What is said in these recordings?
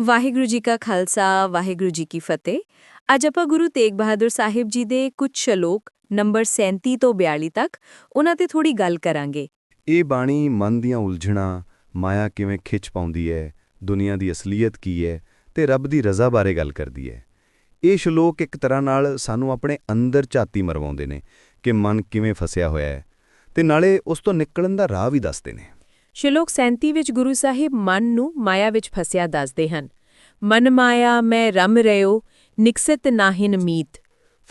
ਵਾਹਿਗੁਰੂ ਜੀ ਕਾ ਖਾਲਸਾ, ਵਾਹਿਗੁਰੂ ਜੀ ਕੀ ਫਤਿਹ। ਅੱਜ ਆਪਾਂ ਗੁਰੂ ਤੇਗ ਬਹਾਦਰ ਸਾਹਿਬ ਜੀ ਦੇ ਕੁਝ ਸ਼ਲੋਕ ਨੰਬਰ 37 ਤੋਂ 42 ਤੱਕ, ਉਹਨਾਂ ਤੇ ਥੋੜੀ ਗੱਲ ਕਰਾਂਗੇ। ਇਹ ਬਾਣੀ ਮਨ ਦੀਆਂ ਉਲਝਣਾਂ, ਮਾਇਆ ਕਿਵੇਂ ਖਿੱਚ ਪਾਉਂਦੀ ਹੈ ਦੁਨੀਆ ਦੀ ਅਸਲੀਅਤ ਕੀ ਹੈ ਤੇ ਰੱਬ ਦੀ ਰਜ਼ਾ ਬਾਰੇ ਗੱਲ ਕਰਦੀ ਹੈ ਇਹ ਸ਼ਲੋਕ ਇੱਕ ਤਰ੍ਹਾਂ ਨਾਲ ਸਾਨੂੰ ਆਪਣੇ ਅੰਦਰ ਝਾਤੀ ਮਰਵਾਉਂਦੇ ਨੇ ਕਿ ਮਨ ਕਿਵੇਂ ਫਸਿਆ ਹੋਇਆ ਹੈ ਤੇ ਨਾਲੇ ਉਸ ਤੋਂ ਨਿਕਲਣ ਦਾ ਰਾਹ ਵੀ ਦੱਸਦੇ ਨੇ। ਸ਼ਲੋਕ 37 ਵਿੱਚ ਗੁਰੂ ਸਾਹਿਬ ਮਨ ਨੂੰ ਮਾਇਆ ਵਿੱਚ ਫਸਿਆ ਦੱਸਦੇ ਹਨ, ਮਨ ਮਾਇਆ, ਮੈਂ ਰਮ ਰਿਓ ਨਿਕਸਤ ਨਾਹਿਨ ਮੀਤ।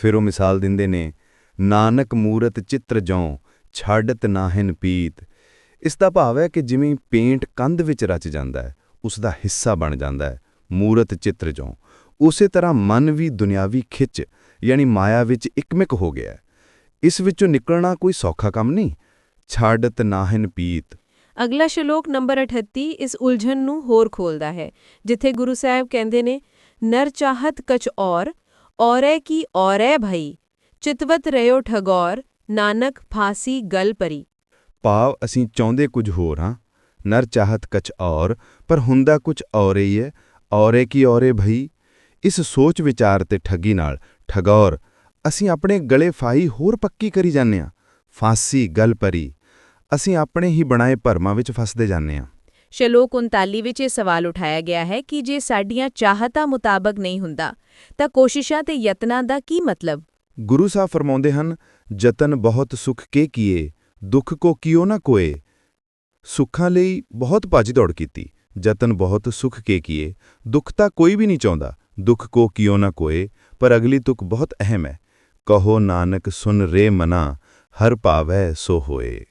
ਫਿਰ ਉਹ ਮਿਸਾਲ ਦਿੰਦੇ ਨੇ, ਨਾਨਕ ਮੂਰਤ ਚਿੱਤਰ ਜਉ ਛਾੜਤ ਨਾਹਿਨ ਪੀਤ। ਇਸ ਦਾ ਭਾਵ ਹੈ ਕਿ ਜਿਵੇਂ ਪੇਂਟ ਕੰਧ ਵਿੱਚ ਰਚ ਜਾਂਦਾ ਹੈ, ਉਸ ਦਾ ਹਿੱਸਾ ਬਣ ਜਾਂਦਾ ਹੈ, ਮੂਰਤ ਚਿੱਤਰ ਜਉ। ਉਸੇ ਤਰ੍ਹਾਂ ਮਨ ਵੀ ਦੁਨਿਆਵੀ ਖਿੱਚ, ਯਾਨੀ ਮਾਇਆ ਵਿੱਚ ਇਕਮਿਕ ਹੋ ਗਿਆ ਇਸ ਵਿੱਚੋਂ ਨਿਕਲਣਾ ਕੋਈ ਸੌਖਾ ਕੰਮ ਨਹੀਂ ਛਾੜਤ ਨਾਹਿਨ ਪੀਤ। ਅਗਲਾ ਸ਼ਲੋਕ ਨੰਬਰ 38 ਇਸ ਉਲਝਣ ਨੂੰ ਹੋਰ ਖੋਲਦਾ ਹੈ, ਜਿੱਥੇ ਗੁਰੂ ਸਾਹਿਬ ਕਹਿੰਦੇ ਨੇ, ਨਰ ਚਾਹਤ ਕਛ ਔਰ, ਔਰੈ ਕੀ ਔਰੈ ਭਈ, ਚਿਤਵਤ ਰਿਓ ਠਗੌਰ, ਨਾਨਕ ਫਾਸੀ ਗਲ ਪਰੀ। ਭਾਵ ਅਸੀਂ ਚਾਹੁੰਦੇ ਕੁਝ ਹੋਰ ਹਾਂ, ਨਰ ਚਾਹਤ ਕਛ ਔਰ, ਪਰ ਹੁੰਦਾ ਕੁਝ ਔਰੇ ਹੀ ਹੈ ਔਰੇ ਕੀ ਔਰੇ ਭਈ? ਇਸ ਸੋਚ ਵਿਚਾਰ ਤੇ ਠੱਗੀ ਨਾਲ, ਠਗੌਰ, ਅਸੀਂ ਆਪਣੇ ਗਲੇ ਫਾਈ ਹੋਰ ਪੱਕੀ ਕਰੀ ਜਾਂਦੇ ਹਾਂ, ਫਾਂਸੀ ਗਲ ਪਰੀ। ਅਸੀਂ ਆਪਣੇ ਹੀ ਬਣਾਏ ਭਰਮਾਂ ਵਿੱਚ ਫਸਦੇ ਜਾਂਦੇ ਹਾਂ। ਸ਼ਲੋਕ 39 ਵਿੱਚ ਇਹ ਸਵਾਲ ਉਠਾਇਆ ਗਿਆ ਹੈ ਕਿ ਜੇ ਸਾਡੀਆਂ ਚਾਹਤਾਂ ਮੁਤਾਬਕ ਨਹੀਂ ਹੁੰਦਾ ਤਾਂ ਕੋਸ਼ਿਸ਼ਾਂ ਤੇ ਯਤਨਾਂ ਦਾ ਕੀ ਮਤਲਬ? ਗੁਰੂ ਸਾਹਿਬ ਫਰਮਾਉਂਦੇ ਹਨ ਜਤਨ ਬਹੁਤ ਸੁਖ ਕੇ ਕੀਏ ਦੁੱਖ ਕੋ ਕਿਉ ਨਾ ਕੋਏ। ਸੁੱਖਾਂ ਲਈ ਬਹੁਤ ਭੱਜ ਦੌੜ ਕੀਤੀ ਜਤਨ ਬਹੁਤ ਸੁਖ ਕੇ ਕੀਏ ਦੁੱਖ ਤਾਂ ਕੋਈ ਵੀ ਨਹੀਂ ਚਾਹੁੰਦਾ ਦੁੱਖ ਕੋ ਕਿਉ ਨਾ ਕੋਏ ਪਰ ਅਗਲੀ ਤੁਕ ਬਹੁਤ ਅਹਿਮ ਹੈ। ਕਹੋ ਨਾਨਕ ਸੁਨ ਰੇ ਮਨਾ ਹਰ ਭਾਵੈ ਸੋ ਹੋਏ।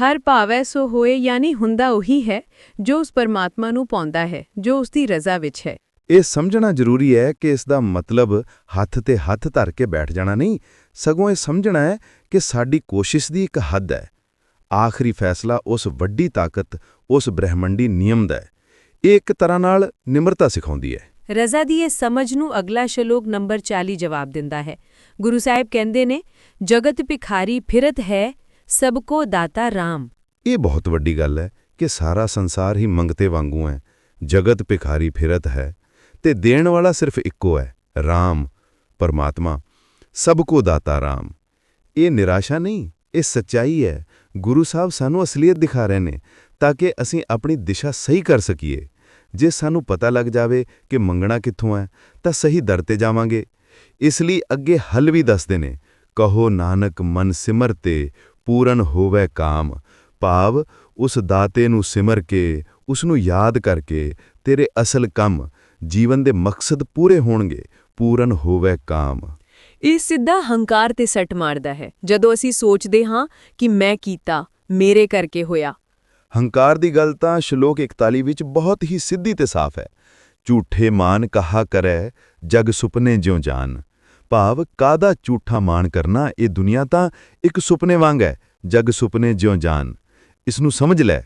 ਹਰ ਭਾਵੈ ਸੋ ਹੋਏ ਯਾਨੀ ਹੁੰਦਾ ਉਹੀ ਹੈ ਜੋ ਉਸ ਪਰਮਾਤਮਾ ਨੂੰ ਪਾਉਂਦਾ ਹੈ ਜੋ ਉਸ ਦੀ ਰਜ਼ਾ ਵਿੱਚ ਹੈ। ਇਹ ਸਮਝਣਾ ਜ਼ਰੂਰੀ ਹੈ ਕਿ ਇਸ ਦਾ ਮਤਲਬ ਹੱਥ ਤੇ ਹੱਥ ਧਰ ਕੇ ਬੈਠ ਜਾਣਾ ਨਹੀਂ ਸਗੋਂ ਇਹ ਸਮਝਣਾ ਹੈ ਕਿ ਸਾਡੀ ਕੋਸ਼ਿਸ਼ ਦੀ ਇੱਕ ਹੱਦ ਹੈ। ਆਖਰੀ ਫੈਸਲਾ ਉਸ ਵੱਡੀ ਤਾਕਤ ਉਸ ਬ੍ਰਹਿਮੰਡੀ ਨਿਯਮ ਦਾ ਹੈ। ਇਹ ਇੱਕ ਤਰ੍ਹਾਂ ਨਾਲ ਨਿਮਰਤਾ ਸਿਖਾਉਂਦੀ ਹੈ। ਰਜ਼ਾ ਦੀ ਇਹ ਸਮਝ ਨੂੰ ਅਗਲਾ ਸ਼ਲੋਕ ਨੰਬਰ 40 ਜਵਾਬ ਦਿੰਦਾ ਹੈ। ਗੁਰੂ ਸਾਹਿਬ ਕਹਿੰਦੇ ਨੇ ਜਗਤ ਭਿਖਾਰੀ ਫਿਰਤ ਹੈ ਸਭ ਕੋ ਦਾਤਾ RAM ਇਹ ਬਹੁਤ ਵੱਡੀ ਗੱਲ ਹੈ ਕਿ ਸਾਰਾ ਸੰਸਾਰ ਹੀ ਮੰਗਤੇ ਵਾਂਗੂ ਹੈ। ਜਗਤ ਭਿਖਾਰੀ ਫਿਰਤ ਹੈ ਤੇ ਦੇਣ ਵਾਲਾ ਸਿਰਫ ਇੱਕੋ ਹੈ RAM ਪਰਮਾਤਮਾ। ਸਭ ਕੋ ਦਾਤਾ RAM ਇਹ ਨਿਰਾਸ਼ਾ ਨਹੀਂ, ਇਹ ਸੱਚਾਈ ਹੈ। ਗੁਰੂ ਸਾਹਿਬ ਸਾਨੂੰ ਅਸਲੀਅਤ ਦਿਖਾ ਰਹੇ ਨੇ ਤਾਂ ਕਿ ਅਸੀਂ ਆਪਣੀ ਦਿਸ਼ਾ ਸਹੀ ਕਰ ਸਕੀਏ। ਜੇ ਸਾਨੂੰ ਪਤਾ ਲੱਗ ਜਾਵੇ ਕਿ ਮੰਗਣਾ ਕਿੱਥੋਂ ਹੈ, ਤਾਂ ਸਹੀ ਦਰ ਤੇ ਜਾਵਾਂਗੇ। ਇਸ ਲਈ ਅੱਗੇ ਹੱਲ ਵੀ ਦੱਸਦੇ ਨੇ, ਕਹੋ ਨਾਨਕ ਮਨ ਸਿਮਰ ਤੇ ਪੂਰਨ ਹੋਵੇ ਕਾਮ। ਭਾਵ ਉਸ ਦਾਤੇ ਨੂੰ ਸਿਮਰ ਕੇ ਉਸ ਨੂੰ ਯਾਦ ਕਰਕੇ ਤੇਰੇ ਅਸਲ ਕੰਮ ਜੀਵਨ ਦੇ ਮਕਸਦ ਪੂਰੇ ਹੋਣਗੇ ਪੂਰਨ ਹੋਵੇ ਕਾਮ। ਇਹ ਸਿੱਧਾ ਹੰਕਾਰ ਤੇ ਸੱਟ ਮਾਰਦਾ ਹੈ। ਜਦੋਂ ਅਸੀਂ ਸੋਚਦੇ ਹਾਂ ਕਿ ਮੈਂ ਕੀਤਾ ਮੇਰੇ ਕਰਕੇ ਹੋਇਆ। ਹੰਕਾਰ ਦੀ ਗੱਲ ਤਾਂ ਸ਼ਲੋਕ 41 ਵਿੱਚ ਬਹੁਤ ਹੀ ਸਿੱਧੀ ਤੇ ਸਾਫ਼ ਹੈ। ਝੂਠੇ ਮਾਨ ਕਹਾ ਕਰੈ ਜਗ ਸੁਪਨੇ ਜਿਉ ਜਾਨ। ਭਾਵ ਕਾਦਾ ਝੂਠਾ ਮਾਨ ਕਰਨਾ ਇਹ ਦੁਨੀਆ ਤਾਂ ਇੱਕ ਸੁਪਨੇ ਵਾਂਗ ਹੈ ਜਗ ਸੁਪਨੇ ਜਿਉ ਜਾਨ। ਇਸ ਨੂੰ ਸਮਝ ਲੈ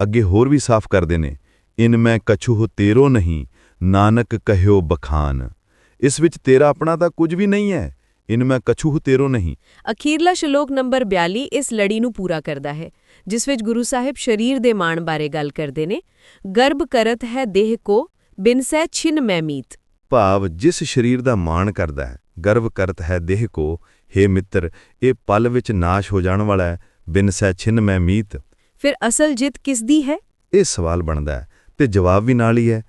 ਅੱਗੇ ਹੋਰ ਵੀ ਸਾਫ਼ ਕਰਦੇ ਨੇ ਇਨ ਮੈਂ ਕਛੂ ਤੇਰੋ ਨਹੀਂ ਨਾਨਕ ਕਹਿਓ ਬਖਾਨ। ਇਸ ਵਿੱਚ ਤੇਰਾ ਆਪਣਾ ਤਾਂ ਕੁਝ ਵੀ ਨਹੀਂ ਹੈ ਇਨ ਮੈਂ ਕਛੂ ਤੇਰੋ ਨਹੀਂ। ਅਖੀਰਲਾ ਸ਼ਲੋਕ ਨੰਬਰ 42 ਇਸ ਲੜੀ ਨੂੰ ਪੂਰਾ ਕਰਦਾ ਹੈ ਜਿਸ ਵਿੱਚ ਗੁਰੂ ਸਾਹਿਬ ਸਰੀਰ ਦੇ ਮਾਣ ਬਾਰੇ ਗੱਲ ਕਰਦੇ ਨੇ ਗਰਭ ਕਰਤ ਹੈ ਦੇਹ ਕੋ ਬਿਨ ਸਹਿ ਛਿਨ ਮੈਂ ਮੀਤ। ਭਾਵ ਜਿਸ ਸਰੀਰ ਦਾ ਮਾਣ ਕਰਦਾ ਹੈ ਗਰਵ ਕਰਤ ਹੈ ਦੇਹ ਕੋ हे ਮਿੱਤਰ ਇਹ ਪਲ ਵਿੱਚ ਨਾਸ਼ ਹੋ ਜਾਣ ਵਾਲਾ ਹੈ ਬਿਨ ਸਹਿ ਛਿਨ ਮੈਂ ਮੀਤ। ਫਿਰ ਅਸਲ ਜਿੱਤ ਕਿਸ ਦੀ ਹੈ? ਇਹ ਸਵਾਲ ਬਣਦਾ ਹੈ ਤੇ ਜਵਾਬ ਵੀ ਨਾਲ ਹੀ ਹੈ।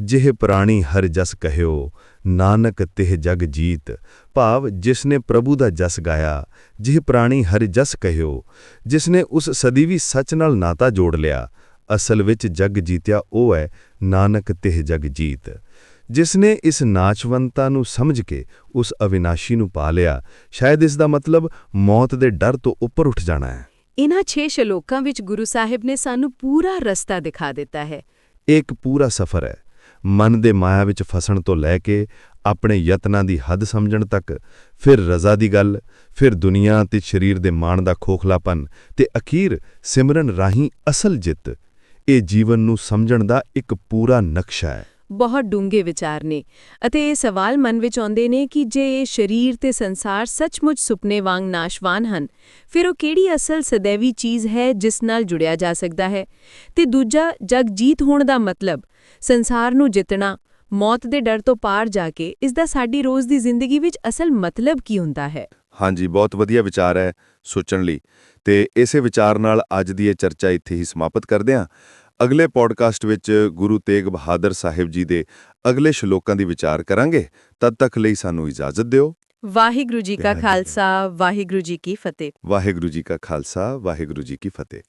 ਜਿਹ ਪ੍ਰਾਣੀ ਹਰ ਜਸ ਕਹਿਓ ਨਾਨਕ ਤਿਹ ਜਗ ਜੀਤ। ਭਾਵ ਜਿਸ ਨੇ ਪ੍ਰਭੂ ਦਾ ਜਸ ਗਾਇਆ ਜਿਹ ਪ੍ਰਾਣੀ ਹਰ ਜਸ ਕਹਿਓ ਜਿਸ ਨੇ ਉਸ ਸਦੀਵੀ ਸੱਚ ਨਾਲ ਨਾਤਾ ਜੋੜ ਲਿਆ ਅਸਲ ਵਿੱਚ ਜਗ ਜੀਤਿਆ ਉਹ ਹੈ ਨਾਨਕ ਤਿਹ ਜਗ ਜੀਤ। ਜਿਸ ਨੇ ਇਸ ਨਾਚਵੰਤਾ ਨੂੰ ਸਮਝ ਕੇ ਉਸ ਅਵਿਨਾਸ਼ੀ ਨੂੰ ਪਾ ਲਿਆ ਸ਼ਾਇਦ ਇਸ ਦਾ ਮਤਲਬ ਮੌਤ ਦੇ ਡਰ ਤੋਂ ਉੱਪਰ ਉੱਠ ਜਾਣਾ ਹੈ। ਇਨ੍ਹਾਂ 6 ਸ਼ਲੋਕਾਂ ਵਿੱਚ ਗੁਰੂ ਸਾਹਿਬ ਨੇ ਸਾਨੂੰ ਪੂਰਾ ਰਸਤਾ ਦਿਖਾ ਦਿੱਤਾ ਹੈ। ਇੱਕ ਪੂਰਾ ਸਫ਼ਰ ਹੈ। ਮਨ ਦੇ ਮਾਇਆ ਵਿੱਚ ਫਸਣ ਤੋਂ ਲੈ ਕੇ ਆਪਣੇ ਯਤਨਾਂ ਦੀ ਹੱਦ ਸਮਝਣ ਤੱਕ ਫਿਰ ਰਜ਼ਾ ਦੀ ਗੱਲ ਫਿਰ ਦੁਨੀਆ ਤੇ ਸਰੀਰ ਦੇ ਮਾਣ ਦਾ ਖੋਖਲਾਪਨ ਤੇ ਅਖੀਰ ਸਿਮਰਨ ਰਾਹੀਂ ਅਸਲ ਜਿੱਤ। ਇਹ ਜੀਵਨ ਨੂੰ ਸਮਝਣ ਦਾ ਇੱਕ ਪੂਰਾ ਨਕਸ਼ਾ ਹੈ। ਬਹੁਤ ਡੂੰਘੇ ਵਿਚਾਰ ਨੇ ਅਤੇ ਇਹ ਸਵਾਲ ਮਨ ਵਿੱਚ ਆਉਂਦੇ ਨੇ ਕਿ ਜੇ ਇਹ ਸਰੀਰ ਤੇ ਸੰਸਾਰ ਸੱਚਮੁੱਚ ਸੁਪਨੇ ਵਾਂਗ ਨਾਸ਼ਵਾਨ ਹਨ, ਫਿਰ ਉਹ ਕਿਹੜੀ ਅਸਲ ਸदैਵੀ ਚੀਜ਼ ਹੈ ਜਿਸ ਨਾਲ ਜੁੜਿਆ ਜਾ ਸਕਦਾ ਹੈ? ਤੇ ਦੂਜਾ, ਜਗ ਜੀਤ ਹੋਣ ਦਾ ਮਤਲਬ, ਸੰਸਾਰ ਨੂੰ ਜਿੱਤਣਾ, ਮੌਤ ਦੇ ਡਰ ਤੋਂ ਪਾਰ ਜਾ ਕੇ ਇਸ ਦਾ ਸਾਡੀ ਰੋਜ਼ ਦੀ ਜ਼ਿੰਦਗੀ ਵਿੱਚ ਅਸਲ ਮਤਲਬ ਕੀ ਹੁੰਦਾ ਹੈ? ਹਾਂਜੀ, ਬਹੁਤ ਵਧੀਆ ਵਿਚਾਰ ਹੈ ਸੋਚਣ ਲਈ ਤੇ ਇਸੇ ਵਿਚਾਰ ਨਾਲ ਅੱਜ ਦੀ ਇਹ ਚਰਚਾ ਇੱਥੇ ਹੀ ਸਮਾਪਤ ਕਰਦੇ ਹਾਂ। ਅਗਲੇ ਪੋਡਕਾਸਟ ਵਿੱਚ ਗੁਰੂ ਤੇਗ ਬਹਾਦਰ ਸਾਹਿਬ ਜੀ ਦੇ ਅਗਲੇ ਸ਼ਲੋਕਾਂ ਦੀ ਵਿਚਾਰ ਕਰਾਂਗੇ। ਤਦ ਤੱਕ ਲਈ ਸਾਨੂੰ ਇਜਾਜ਼ਤ ਦਿਓ। ਵਾਹਿਗੁਰੂ ਜੀ ਕਾ। ਖਾਲਸਾ ਵਾਹਿਗੁਰੂ ਜੀ ਕੀ ਫਤਿਹ। ਵਾਹਿਗੁਰੂ ਜੀ ਕਾ ਖਾਲਸਾ ਵਾਹਿਗੁਰੂ ਜੀ ਕੀ ਫਤਿਹ।